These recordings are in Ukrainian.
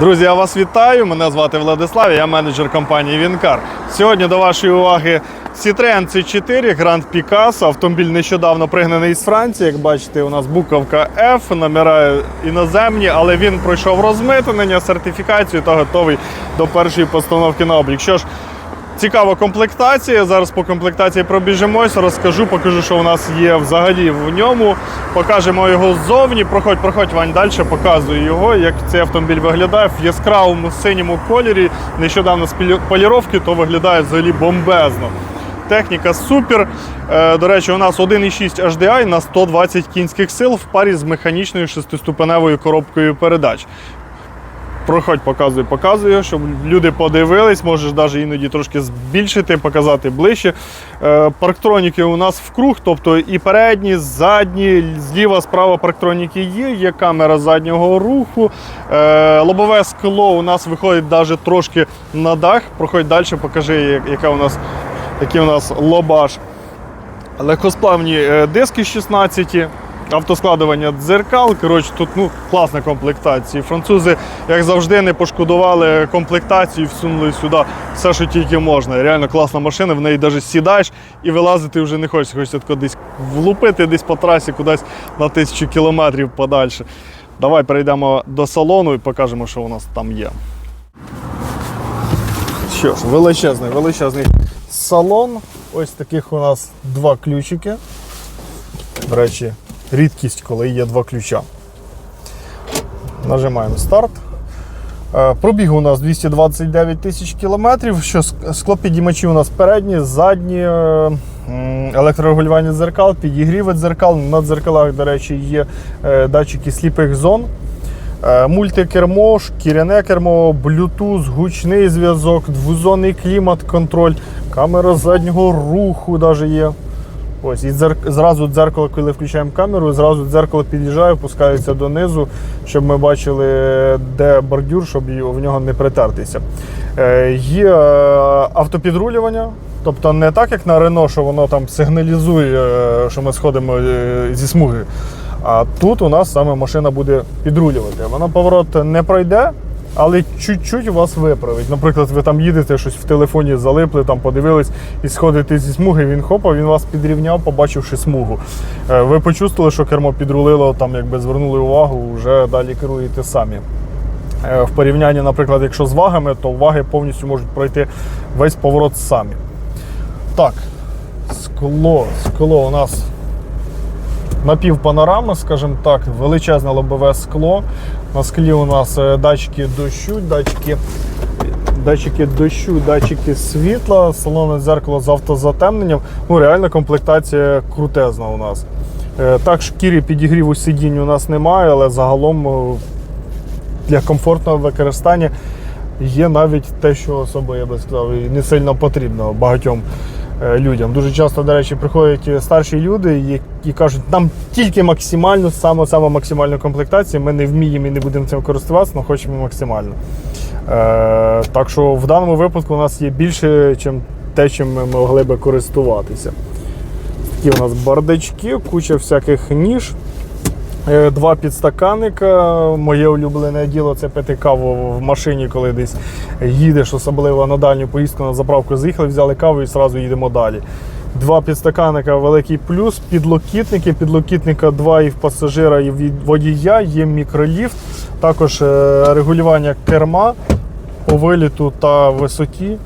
Друзі, я вас вітаю. Мене звати Владислав, я менеджер компанії Вінкар. Сьогодні до вашої уваги Citroen C4 Grand Picasso. Автомобіль нещодавно пригнаний з Франції. Як бачите, у нас буковка F, номера іноземні, але він пройшов розмитнення, сертифікацію та готовий до першої постановки на облік. Що ж, Цікава комплектація. Зараз по комплектації пробіжимось, розкажу, покажу, що у нас є взагалі в ньому. Покажемо його ззовні. Проходь, проходь, Вань, далі показую його, як цей автомобіль виглядає в яскравому синьому кольорі. Нещодавно з поліровки, то виглядає взагалі бомбезно. Техніка супер. Е, До речі, у нас 1,6 HDI на 120 кінських сил в парі з механічною шестиступеневою коробкою передач. Проходь, показуй, показую, щоб люди подивились, можеш навіть іноді трошки збільшити, показати ближче. Е, парктроніки у нас в круг, тобто і передні, задні, зліва, справа парктроніки є, є камера заднього руху. Е, лобове скло у нас виходить навіть трошки на дах. Проходь далі, покажи, яка у нас, який у нас лобаш. Легкосплавні е, диски 16, автоскладування дзеркал. Коротше, тут ну, класна комплектація. Французи, як завжди, не пошкодували комплектацію, і всунули сюди все, що тільки можна. Реально класна машина, в неї навіть сідаєш і вилазити вже не хочеш. Хочеться тако десь влупити десь по трасі, кудись на тисячу кілометрів подальше. Давай перейдемо до салону і покажемо, що у нас там є. Що ж, величезний, величезний салон. Ось таких у нас два ключики. До речі, рідкість, коли є два ключа. Нажимаємо старт. Е, Пробіг у нас 229 тисяч кілометрів. Що ск- склопідіймачі у нас передні, задні, е, електрорегулювання дзеркал, підігріви дзеркал. На дзеркалах, до речі, є е, датчики сліпих зон. Мультикермо, шкіряне кермо, Bluetooth, гучний зв'язок, двозонний клімат-контроль, камера заднього руху навіть є. Ось, і дзерк... зразу дзеркало, коли включаємо камеру, зразу дзеркало під'їжджає, опускається донизу, щоб ми бачили, де бордюр, щоб в нього не притертися. Е, є е, автопідрулювання, тобто не так, як на Рено, що воно там сигналізує, е, що ми сходимо зі смуги. А тут у нас саме машина буде підрулювати. Вона поворот не пройде, але чуть-чуть вас виправить. Наприклад, ви там їдете, щось в телефоні залипли, там подивились і сходите зі смуги, він хопа, він вас підрівняв, побачивши смугу. Е, Ви почувствували, що кермо підрулило, там якби звернули увагу, вже далі керуєте самі. Е, В порівнянні, наприклад, якщо з вагами, то ваги повністю можуть пройти весь поворот самі. Так, скло, скло у нас напівпанорама, скажімо так, величезне лобове скло. На склі у нас е, датчики дощу, датчики, датчики дощу, датчики світла, салонне дзеркало з автозатемненням. Ну, реально комплектація крутезна у нас. Е, Так, шкірі підігріву сидінь у нас немає, але загалом е, для комфортного використання є навіть те, що особо, я би сказав, і не сильно потрібно багатьом людям. Дуже часто, до речі, приходять старші люди, які кажуть, нам тільки максимально, саме, саме максимальну комплектацію, ми не вміємо і не будемо цим користуватися, але хочемо максимально. Е, так що в даному випадку у нас є більше, ніж те, чим ми могли би користуватися. Такі у нас бардачки, куча всяких ніж. Е, Два підстаканника. Моє улюблене діло це пити каву в машині, коли десь їдеш, особливо на дальню поїздку на заправку заїхали, взяли каву і одразу їдемо далі. Два підстаканника великий плюс, підлокітники. Підлокітника два і в пасажира, і в водія, є мікроліфт, також е, регулювання керма по виліту та висоті.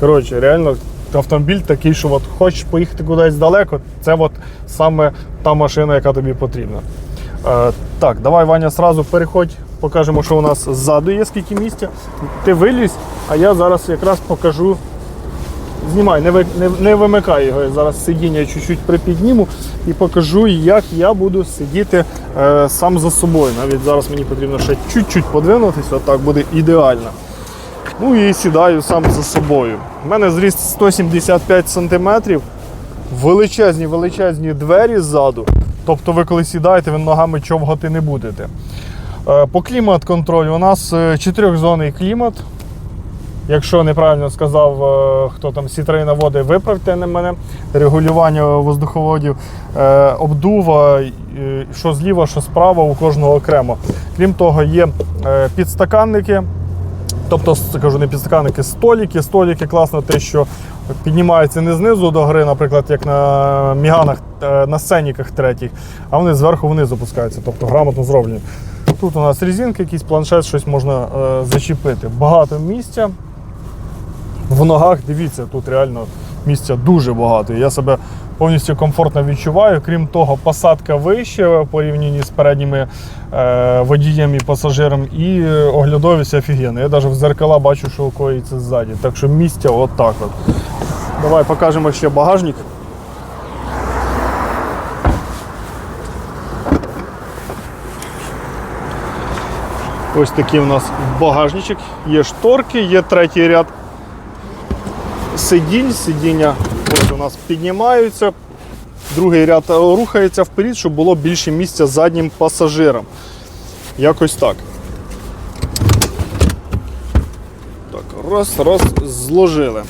Коротше, реально автомобіль такий, що от хочеш поїхати кудись далеко, це от саме та машина, яка тобі потрібна. Е, так, давай, Ваня, сразу переходь, покажемо, що у нас ззаду є, скільки місця. Ти вилізь, а я зараз якраз покажу. Знімай, не, ви, не, не вимикай його. Я зараз сидіння чуть-чуть припідніму і покажу, як я буду сидіти е, сам за собою. Навіть зараз мені потрібно ще чуть-чуть подвинутися, отак буде ідеально. Ну і сідаю сам за собою. У мене зріст 175 см, величезні, величезні двері ззаду. Тобто ви коли сідаєте, ви ногами човгати не будете. Е, По клімат-контролю у нас е, чотирьохзонний клімат. Якщо неправильно сказав, е, хто там сітрейна води, виправте на мене. Регулювання воздуховодів, обдува, що зліва, що справа, у кожного окремо. Крім того, є підстаканники. Тобто, кажу, не підстаканники, століки. Століки класно те, що піднімаються не знизу до гри, наприклад, як на міганах, е, на сценіках третіх, а вони зверху вниз опускаються, тобто грамотно зроблені. Тут у нас резинки, якийсь планшет, щось можна е, зачепити. Багато місця. В ногах, дивіться, тут реально місця дуже багато. Я себе повністю комфортно відчуваю. Крім того, посадка вище в порівнянні з передніми е, водієм і пасажиром, і оглядовість офігенна. Я навіть в зеркала бачу, що коїться ззаді. Так що місця отак от. Давай покажемо ще багажник. Ось такий у нас багажничок. Є шторки, є третій ряд сидінь. Сидіння у нас піднімаються. Другий ряд е, рухається вперед, щоб було більше місця заднім пасажирам. Якось так. Так, раз, раз, зложили.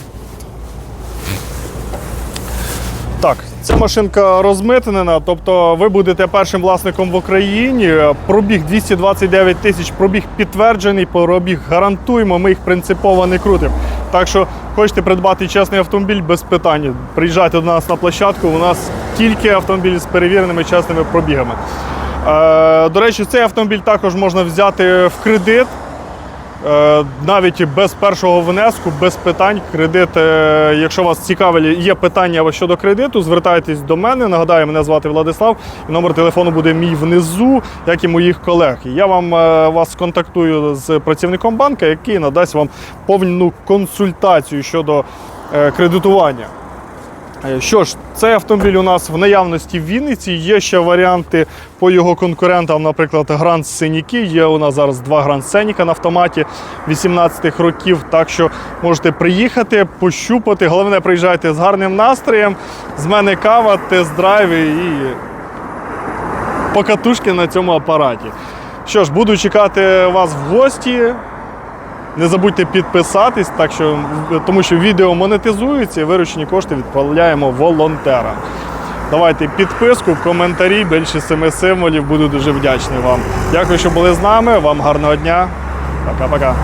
Так, ця машинка розмитнена, тобто ви будете першим власником в Україні. Пробіг 229 тисяч, пробіг підтверджений, пробіг гарантуємо, ми їх принципово не крутимо. Так що хочете придбати чесний автомобіль без питань. Приїжджайте до нас на площадку. У нас тільки автомобілі з перевіреними чесними пробігами. Е, до речі, цей автомобіль також можна взяти в кредит. Е, Навіть без першого внеску, без питань. Кредит, е, якщо вас цікавить, є питання щодо кредиту, звертайтесь до мене. Нагадаю, мене звати Владислав. Номер телефону буде мій внизу, як і моїх колег. Я вам е, вас сконтактую з працівником банка, який надасть вам повну консультацію щодо кредитування. Е, Що ж, цей автомобіль у нас в наявності в Вінниці. Є ще варіанти по його конкурентам, наприклад, Гранд Сеніки. Є у нас зараз два Гранд Сеніка на автоматі 18-х років. Так що можете приїхати, пощупати. Головне, приїжджайте з гарним настроєм. З мене кава, тест-драйви і покатушки на цьому апараті. Що ж, буду чекати вас в гості. Не забудьте підписатись, так що, тому що відео монетизується і виручені кошти відправляємо волонтерам. Давайте підписку, коментарі, більше семи символів. Буду дуже вдячний вам. Дякую, що були з нами. Вам гарного дня. Пока-пока.